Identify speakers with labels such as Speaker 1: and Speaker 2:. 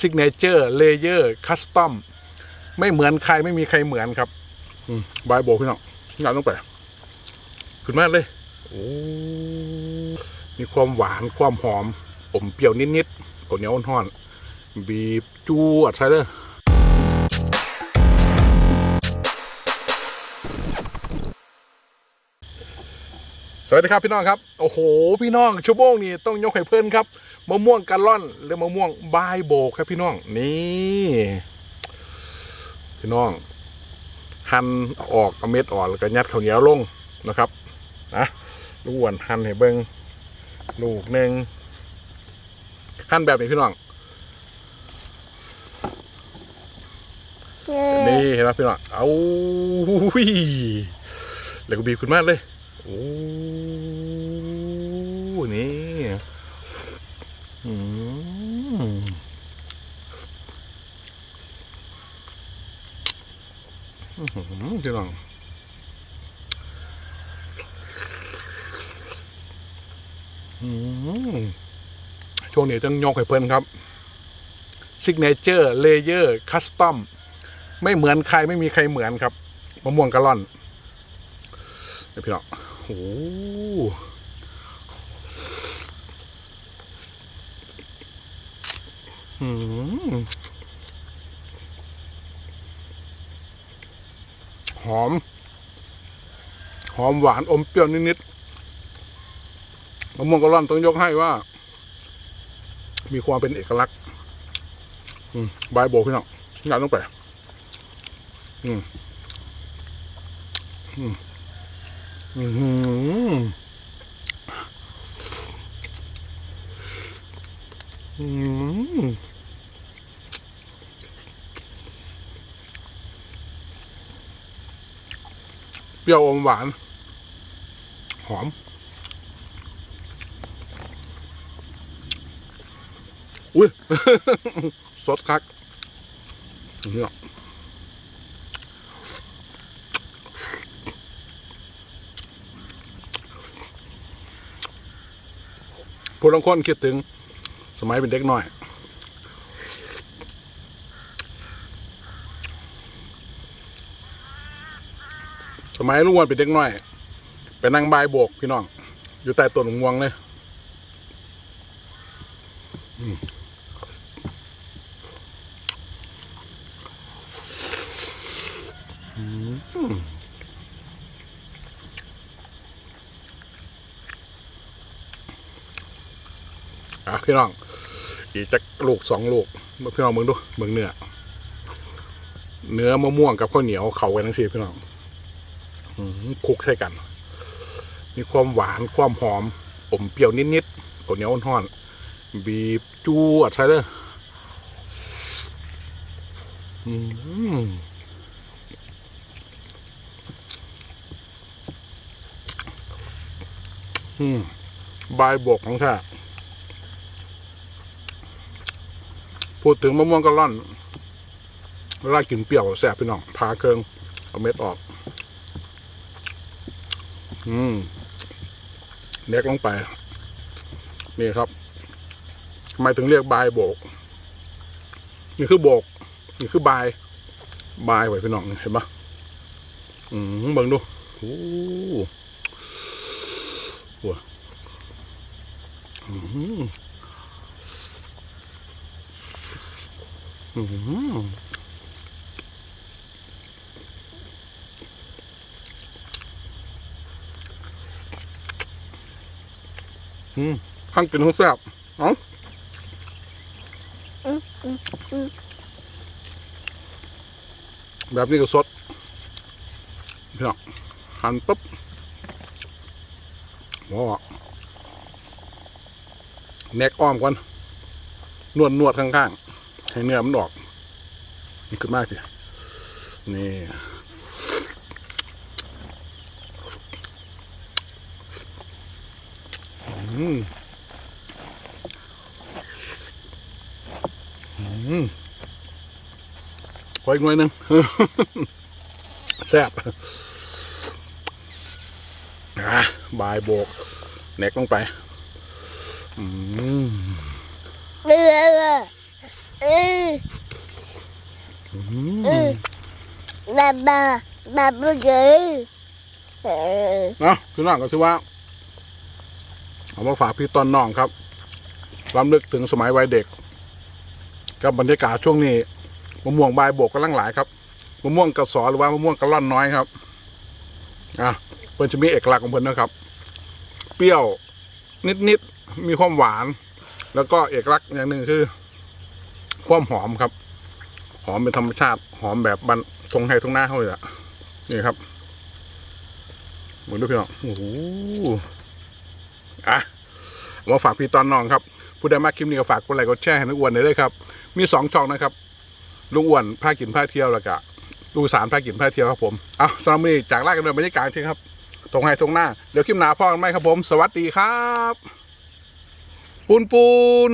Speaker 1: ซิกเนเจอร์เลเยอร์คัสตอมไม่เหมือนใครไม่มีใครเหมือนครับบายโบพี่น้องงานต้องไปขึ้นมาเลยมีความหวานความหอม อมเปรี้ยวนิดๆข้าวเหนียวอ่อนๆบีบจูอัดใส่เลย วัสดีครับพี่น้องครับ โอ้โห พี่น้องชั่วโมงนี้ต้องยกให้เพื่อนครับมะม่วงกะล่อนหรือมะม่วงบายโบกครับพี่น้องนี่พี่น้อง หั่นออกเอาเม็ดออกแล้วก็ยัดข้าวเหนียวลงนะครับนะลูกอ้วนหั่นให้เบิงลูกหนึ่งหั่นแบบนี้พี่น้องนี่เห็นไหมพี่น้องเอาหุ้ยแล้วก็บีบขึ้นมาเลยโอ้ นี่อืมอื้อหือพี่น้องอืมช่วงนี้ต้องยกให้เพิ่นครับซิกเนเจอร์เลเยอร์คัสตอมไม่เหมือนใครไม่มีใครเหมือนครับมะม่วงกะล่อนเดี๋ยวพี่น้องโอ้ หอม หอมหวานอมเปรี้ยวนิดๆมะม่วงกะล่อนต้องยกให้ว่า มีความเป็นเอกลักษณ์อืมบโบกพี่น้องงานต้องไปอืม อืม อืมอืม เปรี้ยวอมหวาน หอม อุ้ย สดคักเนี่ยผู้ลางคนคิดถึง สมัยเป็นเด็กน้อย มัยลุงวันเป็นเด็กน้อย ไปนั่งบายโบกพี่น้อง อยู่ใต้ต้นงวงเลยอะพี่น้อง อีกจะลูกสองลูกมาพี่น้องมึงดูมึงเนื้อเนื้อมะม่วงกับข้าวเหนียวเขากันทั้งสี่พี่น้อง คลุกใช่กัน มีความหวานความหอม อมเปรี้ยวนิดๆข้าวเหนียวอ่อนๆบีบจูอัดใส่เลยอืมอืมบายบวกของแท้พูดถึงมะม่วงกะล่อนเวลากินเปรี้ยวแสบพี่น้องพาเครื่องเอาเม็ดออก อืมเน็กลงไป นี่ครับทำไมถึงเรียกบายโบก นี่คือโบก นี่คือบาย บายไว้พี่น้องเห็นปะอืมเบิ่งดูโอ้โหว้าอืมอืม อืมข้างกินข้างแซ่บเอ้าแบบนี้ก็สดพี่น้องหั่นปุ๊บว้าแนกอ้อมก่อนนวดนวดข้างๆให้เนื้อมันออก นี่ขึ้นมากสินี่ อืมอืมขออีกหน่อยนึงแซ่บอะบายโบกแนกลงไป อืม
Speaker 2: เรือเรือเออเออบาบาบาบ้าเกยเออ
Speaker 1: เนาะพี่น้องก็ถือว่า เอามาฝากพี่ตอนน้องครับรำลึกถึงสมัยวัยเด็กกับบรรยากาศช่วงนี้มะม่วงใบโบกกำลังหลายครับมะม่วงกระสอหรือว่ามะม่วงกระล่อนน้อยครับอะเพิ่นจะมีเอกลักษณ์ของเพิ่นนะครับ เปรี้ยวนิดๆมีความหวาน แล้วก็เอกลักษณ์อย่างหนึ่งคือ ความหอมครับ หอมเป็นธรรมชาติ หอมแบบบันทงไทยทงหน้าเขาเลยอะนี่ครับเหมือนด้วยพี่น้องโอ้โห อะเอามาฝากพี่ตอนน้องครับผู้ใดมาคลิปนี้ก็ฝากกดไลค์กดแชร์ให้ลุงอ้วนหน่อยด้วยครับ มีสองช่องนะครับลุงอ้วนพากินพาเที่ยวแล้วก็ลูกสารพากินพาเที่ยวครับผมเอาสำหรับวันนี้จากลากันเลยบรรยากาศใช่ครับตรงไห้ตรงหน้า เดี๋ยวคลิปหน้าพ่อกันไหมครับผม สวัสดีครับ ปูนปูน